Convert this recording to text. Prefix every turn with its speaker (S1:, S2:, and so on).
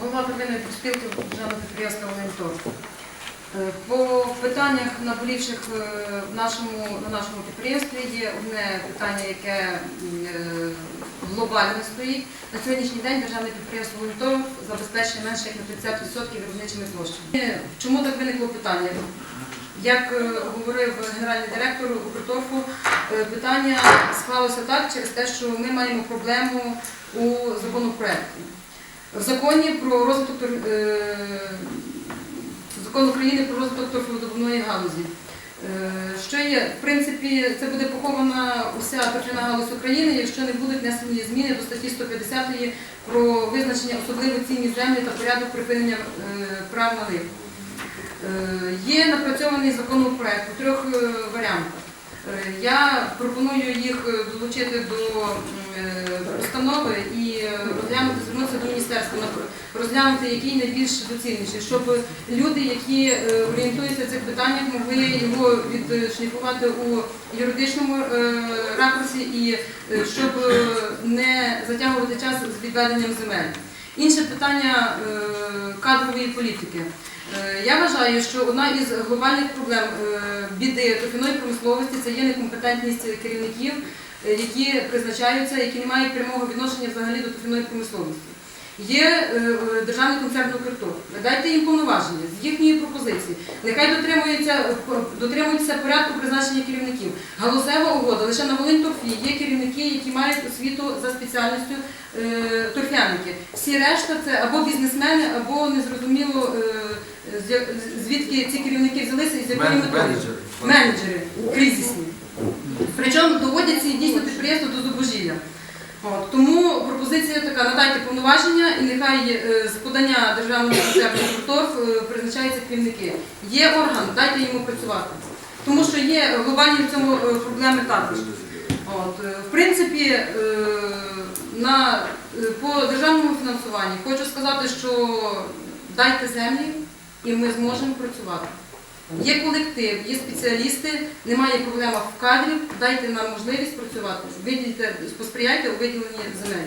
S1: голова первинної профспілки державного підприємства «Волинтор». Е, По питаннях наболівших е, на нашому підприємстві є одне питання, яке е, глобально стоїть. На сьогоднішній день державне підприємство «Волинтор» забезпечує менше як на 50% виробничими площами. Чому так виникло питання? Як говорив генеральний директор Укрторфу, питання склалося так через те, що ми маємо проблему у законопроекті. В законі про розвиток е, закон України про розвиток торфовидобувної галузі. Е, Що є, в принципі, це буде похована уся торфяна галузь України, якщо не будуть внесені зміни до статті 150 про визначення особливо цінні землі та порядок припинення е, прав на них. Е, Є напрацьований законопроект у трьох варіантах. Я пропоную їх долучити до постанови і звернутися до міністерства, розглянути, який найбільш доцільніший, щоб люди, які е, орієнтуються в цих питаннях, могли його відшліфувати у юридичному е, ракурсі і е, щоб не затягувати час з відведенням земель. Інше питання кадрової політики. Я вважаю, що одна із глобальних проблем біди торфяної промисловості це є некомпетентність керівників, які призначаються, які не мають прямого відношення взагалі до торфяної промисловості. Є е, е, державний концерн «Укрторф». Дайте їм повноваження з їхньої пропозиції. Нехай дотримуються, е, дотримуються порядку призначення керівників. Галузева угода лише на Волинь-Торфі є керівники, які мають освіту за спеціальністю торфяники. Всі решта це або бізнесмени, або незрозуміло звідки ці керівники взялися і з
S2: Мен-
S1: метою.
S2: менеджери.
S1: Менеджери кризисні. Причому доводять ці дійсно підприємства до зубожілля. От, тому пропозиція така: надайте повноваження і нехай е, з подання державного концерту «Торф» е, призначаються керівники. Є орган, дайте йому працювати. Тому що є глобальні в цьому е, проблеми також. От, е, в принципі, е, на, е, по державному фінансуванні хочу сказати, що дайте землі і ми зможемо працювати. Є колектив, є спеціалісти, немає проблем в кадрів, дайте нам можливість працювати. Виділите, посприяйте у виділенні земель.